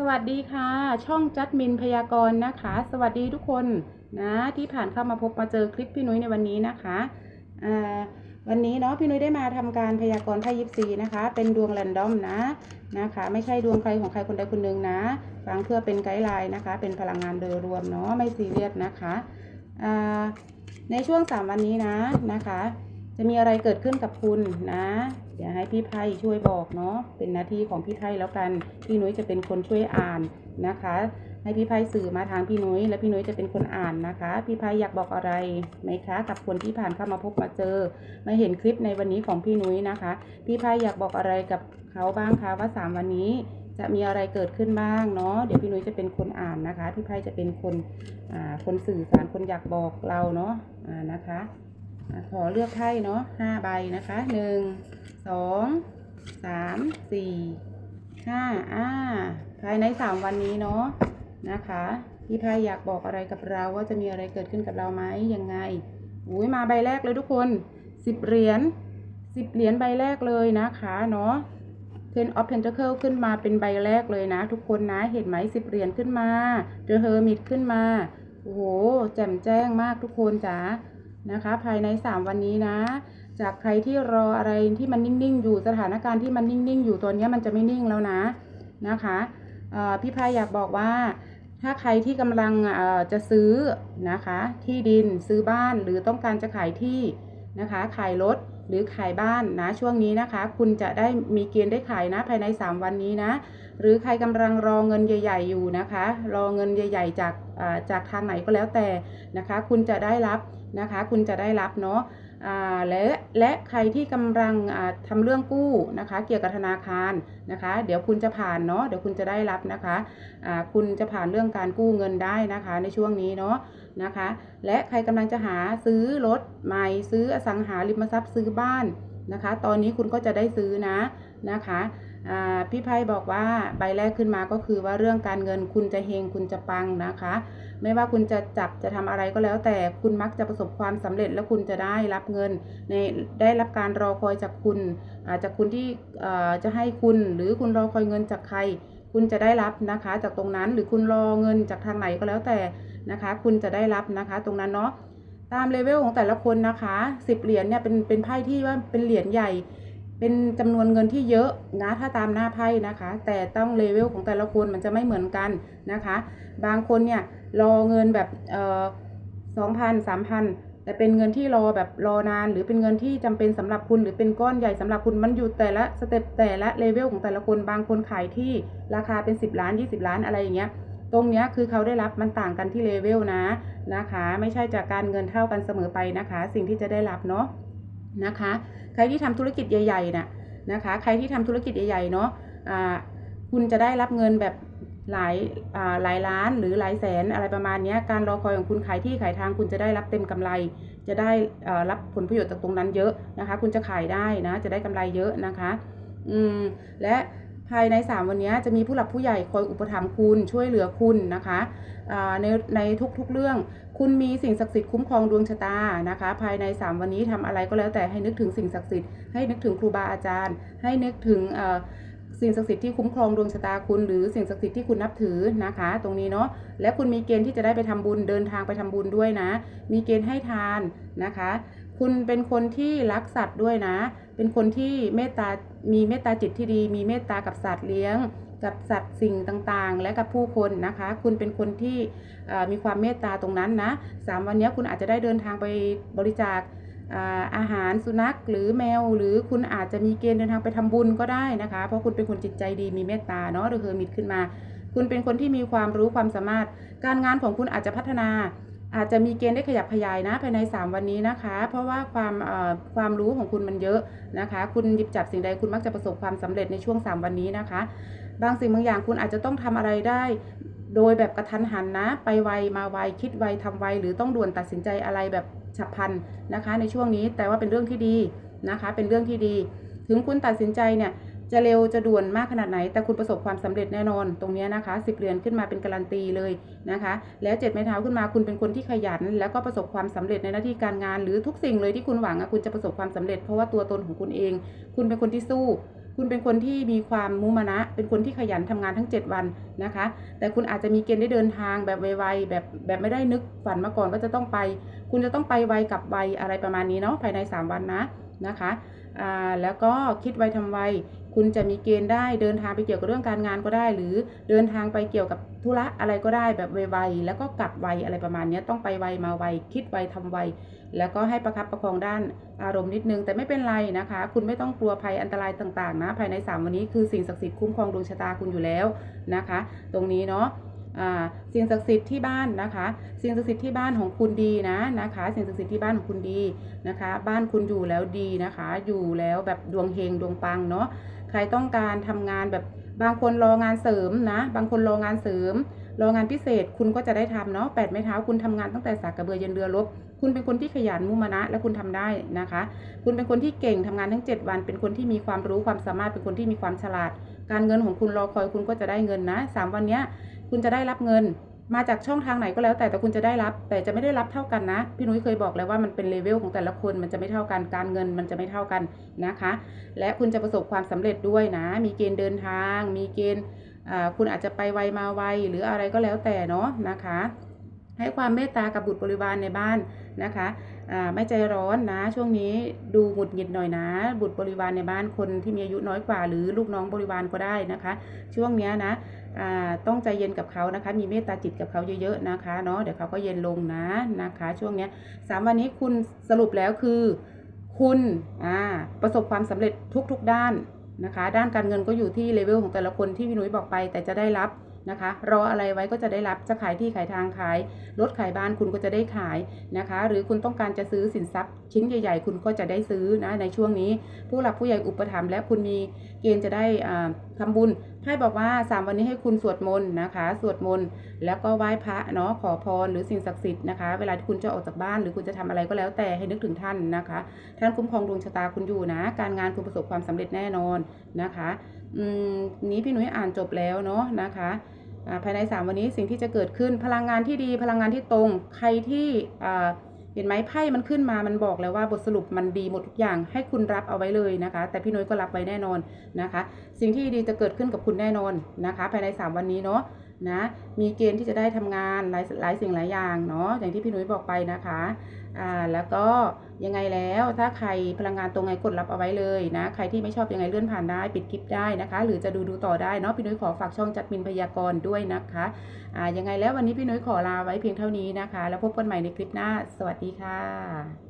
สวัสดีค่ะ ช่องจัดมินพยากรณ์นะคะ สวัสดีทุกคนนะที่ผ่านเข้ามาพบมาเจอคลิปพี่นุ้ยในวันนี้นะคะวันนี้เนาะพี่นุ้ยได้มาทำการพยากรณ์ไพ่ยิปซีนะคะ เป็นดวงแรนดอมนะนะคะ ไม่ใช่ดวงใครของใครคนใดคนหนึ่งนะฟังเพื่อเป็นไกด์ไลน์นะคะ เป็นพลังงานโดยรวมเนาะไม่ซีเรียสนะคะในช่วง 3 วันนี้นะนะคะ จะมีอะไรเกิดขึ้นกับคุณนะเดี๋ยวให้พี่ไพ่ช่วยบอกเนาะเป็นหน้าที่ของพี่ไพ่แล้วกันพี่นุ้ยจะเป็นคนช่วยอ่านนะคะ ให้พี่ไพ่สื่อมาทางพี่นุ้ยและพี่นุ้ยจะเป็นคนอ่านนะคะ พี่ไพ่อยากบอกอะไรไหมคะ กับคนที่ผ่านเข้ามาพบมาเจอมาเห็นคลิปในวันนี้ของพี่นุ้ยนะคะ พี่ไพ่อยากบอกอะไรกับเขาบ้างคะว่าสามวันนี้จะมีอะไรเกิดขึ้นบ้างเนาะเดี๋ยวพี่นุ้ยจะเป็นคนอ่านนะคะ พี่ไพ่จะเป็นคนอ่าคนสื่อสารคนอยากบอกเราเนาะอ่านะคะ ขอเลือกไพ่เนาะห้าใบนะคะหนึ่งสองสามสี่ห้าอ่าภายในสามวันนี้เนาะนะคะพี่ไพ่อยากบอกอะไรกับเราว่าจะมีอะไรเกิดขึ้นกับเราไหมยังไงอุ้ยมาใบแรกเลยทุกคนสิบเหรียญสิบเหรียญใบแรกเลยนะคะเนาะ Ten of Pentacle ขึ้นมาเป็นใบแรกเลยนะ ทุกคนนะเห็นไหมสิบเหรียญขึ้นมา The Hermit ขึ้นมา โอ้โห แจ่มแจ้งมากทุกคนจ๋า นะคะ ภายใน 3 วันนี้นะ จากใครที่รออะไรที่มันนิ่งๆ อยู่สถานการณ์ที่มันนิ่งๆ อยู่ตัวนี้มันจะไม่นิ่งแล้วนะนะคะเอ่อพี่พายอยากบอกว่า ถ้าใครที่กำลังจะซื้อนะคะที่ดินซื้อบ้านหรือต้องการจะขายที่นะคะขายรถหรือขายบ้านนะช่วงนี้นะคะ คุณจะได้มีเกณฑ์ได้ขายนะภายใน 3 วันนี้นะ หรือใครกำลังรอเงินใหญ่ ๆ อยู่นะคะ รอเงินใหญ่ ๆ จากจากทางไหนก็แล้วแต่นะคะ คุณจะได้รับ นะคะ คุณจะได้รับเนาะอ่าและและใครที่กำลังอ่าทำเรื่องกู้นะคะ เกี่ยวกับธนาคารนะคะ เดี๋ยวคุณจะผ่านเนาะเดี๋ยวคุณจะได้รับนะคะอ่าคุณจะผ่านเรื่องการกู้เงินได้นะคะในช่วงนี้เนาะนะคะ และใครกำลังจะหาซื้อรถใหม่ซื้ออสังหาริมทรัพย์ซื้อบ้านนะคะ ตอนนี้คุณก็จะได้ซื้อนะนะคะ พี่ไพ่บอกว่าใบแรกขึ้นมาก็คือว่าเรื่องการเงินคุณจะเฮงคุณจะปังนะคะ ไม่ว่าคุณจะจับจะทำอะไรก็แล้ว แต่คุณมักจะประสบความสำเร็จและคุณจะได้รับเงินในได้รับการรอคอยจากคุณจากคุณที่จะให้คุณหรือคุณรอคอยเงินจากใคร คุณจะได้รับนะคะ จากตรงนั้นหรือคุณรอเงินจากทางไหนก็แล้วแต่นะคะ คุณจะได้รับนะคะ ตรงนั้นเนาะตามเลเวลของแต่ละคนนะคะสิบเหรียญเนี่ยเป็นเป็นไพ่ที่ว่าเป็นเหรียญใหญ่ เป็นจำนวนเงินที่เยอะนะถ้าตามหน้าไพ่นะคะ แต่ต้องเลเวลของแต่ละคนมันจะไม่เหมือนกันนะคะ บางคนเนี่ยรอเงินแบบเอ่อสองพันสามพันแต่เป็นเงินที่รอแบบรอนาน หรือเป็นเงินที่จำเป็นสำหรับคุณหรือเป็นก้อนใหญ่สำหรับคุณมันอยู่แต่ละสเต็ปแต่ละเลเวลของแต่ละคนบางคนขายที่ราคาเป็น 10 ล้าน 20 ล้านอะไรอย่างเงี้ยตรงเนี้ยคือเขาได้รับมันต่างกันที่เลเวลนะนะคะ ไม่ใช่จากการเงินเท่ากันเสมอไปนะคะ สิ่งที่จะได้รับเนาะนะคะ ครที่ทำธุรกิจใหญ่ๆน่ะนะคะ ใครที่ทำธุรกิจใหญ่ๆเนาะคุณจะได้รับเงินแบบหลายหลายล้านหรือหลายแสนอะไรประมาณนี้การรอคอยของคุณขายที่ขายทางคุณจะได้รับเต็มกำไร จะได้รับผลประโยชน์จากตรงนั้นเยอะนะคะ คุณจะขายได้นะจะได้กำไรเยอะนะคะ อืมและ ภายใน 3 วันนี้จะมีผู้หลักผู้ใหญ่คอยอุปถัมภ์คุณช่วยเหลือคุณนะคะในในทุกๆเรื่อง คุณมีสิ่งศักดิ์สิทธิ์คุ้มครองดวงชะตานะคะ ภายใน 3 วันนี้ทำอะไรก็แล้วแต่ให้นึกถึงสิ่งศักดิ์สิทธิ์ให้นึกถึงครูบาอาจารย์ ให้นึกถึงสิ่งศักดิ์สิทธิ์ที่คุ้มครองดวงชะตาคุณหรือสิ่งศักดิ์สิทธิ์ที่คุณนับถือนะคะ ตรงนี้เนาะและคุณมีเกณฑ์ที่จะได้ไปทำบุญเดินทางไปทำบุญด้วยนะ มีเกณฑ์ให้ทานนะคะ คุณเป็นคนที่รักสัตว์ด้วยนะ เป็นคนที่เมตตา มีเมตตาจิตที่ดี มีเมตตากับสัตว์เลี้ยง กับสัตว์สิ่งต่างๆ และกับผู้คนนะคะ คุณเป็นคนที่มีความเมตตาตรงนั้นนะสามวันนี้คุณอาจจะได้เดินทางไปบริจาคอาหารสุนัขหรือแมว หรือคุณอาจจะมีเกณฑ์เดินทางไปทำบุญก็ได้นะคะ เพราะคุณเป็นคนจิตใจดีมีเมตตาเนาะเดอเฮอร์มิตขึ้นมา คุณเป็นคนที่มีความรู้ความสามารถ การงานของคุณอาจจะพัฒนา อาจจะมีเกณฑ์ได้ขยับขยายนะภายใน 3 วันนี้นะคะ เพราะว่าความความรู้ของคุณมันเยอะนะคะ คุณหยิบจับสิ่งใดคุณมักจะประสบความสำเร็จในช่วง 3 วันนี้นะคะ บางสิ่งบางอย่างคุณอาจจะต้องทำอะไรได้ โดยแบบกระทันหันนะ ไปไวมาไวคิดไวทำไวหรือต้องด่วนตัดสินใจอะไรแบบฉับพลันนะคะ ในช่วงนี้แต่ว่าเป็นเรื่องที่ดีนะคะ เป็นเรื่องที่ดี ถึงคุณตัดสินใจเนี่ย จะเร็วจะด่วนมากขนาดไหน แต่คุณประสบความสำเร็จแน่นอน ตรงเนี้ยนะคะสิบเหรียญขึ้นมาเป็นการันตีเลยนะคะ แล้วเจ็ดไม้เท้าขึ้นมาคุณเป็นคนที่ขยัน แล้วก็ประสบความสำเร็จในหน้าที่การงาน หรือทุกสิ่งเลยที่คุณหวังอะคุณจะประสบความสำเร็จ เพราะว่าตัวตนของคุณเอง คุณเป็นคนที่สู้ คุณเป็นคนที่มีความมุมานะ เป็นคนที่ขยันทำงานทั้ง 7 วันนะคะ แต่คุณอาจจะมีเกณฑ์ได้เดินทางแบบไวๆแบบแบบไม่ได้นึกฝันมาก่อนว่าจะต้องไป คุณจะต้องไปไวกลับไวอะไรประมาณนี้เนาะภายใน 3 วันนะนะคะอ่าแล้วก็คิดไวทำไว คุณจะมีเกณฑ์ได้เดินทางไปเกี่ยวกับเรื่องการงานก็ได้ หรือเดินทางไปเกี่ยวกับธุระอะไรก็ได้แบบไวๆแล้วก็กลับไวอะไรประมาณนี้ต้องไปไวมาไวคิดไวทำไวแล้วก็ให้ประคับประคองด้านอารมณ์นิดนึง แต่ไม่เป็นไรนะคะ คุณไม่ต้องกลัวภัยอันตรายต่างๆนะภายใน 3 วันนี้คือสิ่งศักดิ์สิทธิ์คุ้มครองดวงชะตาคุณอยู่แล้วนะคะ ตรงนี้เนาะสิ่งศักดิ์สิทธิ์ที่บ้านนะคะ สิ่งศักดิ์สิทธิ์ที่บ้านของคุณดีนะนะคะ สิ่งศักดิ์สิทธิ์ที่บ้านของคุณดีนะคะ บ้านคุณอยู่แล้วดีนะคะ อยู่แล้วแบบดวงเฮงดวงปังเนาะ ใครต้องการทำงานแบบบางคนรองานเสริมนะ บางคนรองานเสริม รองานพิเศษคุณก็จะได้ทำเนาะแปดไม้เท้าคุณทำงานตั้งแต่สากกระเบือยันเรือรบคุณเป็นคนที่ขยันมุมานะและคุณทำได้นะคะ คุณเป็นคนที่เก่งทำงานทั้ง 7 วัน เป็นคนที่มีความรู้ความสามารถเป็นคนที่มีความฉลาด การเงินของคุณรอคอยคุณก็จะได้เงินนะสามวันเนี้ยคุณจะได้รับเงิน มาจากช่องทางไหนก็แล้วแต่แต่คุณจะได้รับ แต่จะไม่ได้รับเท่ากันนะ พี่นุ้ยเคยบอกแล้วว่ามันเป็นเลเวลของแต่ละคนมันจะไม่เท่ากันการเงินมันจะไม่เท่ากันนะคะ และคุณจะประสบความสำเร็จด้วยนะ มีเกณฑ์เดินทาง มีเกณฑ์คุณอาจจะไปไวมาไวหรืออะไรก็แล้วแต่เนาะนะคะ ให้ความเมตตากับบุตรบริวารในบ้านนะคะไม่ใจร้อนนะ ช่วงนี้ดูหงุดหงิดหน่อยนะ บุตรบริวารในบ้านคนที่มีอายุน้อยกว่า หรือลูกน้องบริวารก็ได้นะคะ ช่วงนี้นะต้องใจเย็นกับเขานะคะ มีเมตตาจิตกับเขาเยอะๆนะคะเนาะเดี๋ยวเขาก็เย็นลงนะนะคะ ช่วงนี้สามวันนี้คุณสรุปแล้วคือ คุณประสบความสำเร็จทุกๆด้านนะคะ ด้านการเงินก็อยู่ที่เลเวลของแต่ละคนที่พี่นุ้ยบอกไป แต่จะได้รับ นะคะ รออะไรไว้ก็จะได้รับจะขายที่ขายทางขายรถขายบ้านคุณก็จะได้ขายนะคะ หรือคุณต้องการจะซื้อสินทรัพย์ ชิ้นใหญ่ ๆ คุณก็จะได้ซื้อนะในช่วงนี้ ผู้หลักผู้ใหญ่อุปถัมภ์และคุณมีเกณฑ์จะได้อ่าทำบุญไพ่บอกว่า 3 วันนี้ให้คุณสวดมนต์นะคะ สวดมนต์แล้วก็ไหว้พระเนาะขอพรหรือสิ่งศักดิ์สิทธิ์นะคะ เวลาที่คุณจะออกจากบ้านหรือคุณจะทำอะไรก็แล้วแต่ให้นึกถึงท่านนะคะ ท่านคุ้มครองดวงชะตาคุณอยู่นะ การงานคุณประสบความสำเร็จแน่นอนนะคะ อืมนี้พี่หนุ่ยอ่านจบแล้วเนาะนะคะ ภายใน 3 วันนี้สิ่งที่จะเกิดขึ้นพลังงานที่ดีพลังงานที่ตรง ใครที่เห็นไหมไพ่มันขึ้นมามันบอกแล้วว่าบทสรุปมันดีหมดทุกอย่างให้คุณรับเอาไว้เลยนะคะ แต่พี่นุ้ยก็รับไว้แน่นอนนะคะ สิ่งที่ดีจะเกิดขึ้นกับคุณแน่นอนนะคะ ภายใน 3 วันนี้เนาะนะมีเกณฑ์ที่จะได้ทำงานหลายหลายสิ่งหลายอย่างเนาะอย่างที่พี่นุ้ยบอกไปนะคะ อ่าแล้วก็ยังไงแล้วถ้าใครพลังงานตรงไงกดรับเอาไว้เลยนะ ใครที่ไม่ชอบยังไงเลื่อนผ่านได้ปิดคลิปได้นะคะ หรือจะดูดูต่อได้เนาะพี่นุ้ยขอฝากช่องจัดมินพยากรณ์ด้วยนะคะอ่ายังไงแล้ววันนี้พี่นุ้ยขอลาไว้เพียงเท่านี้นะคะ แล้วพบกันใหม่ในคลิปหน้า สวัสดีค่ะ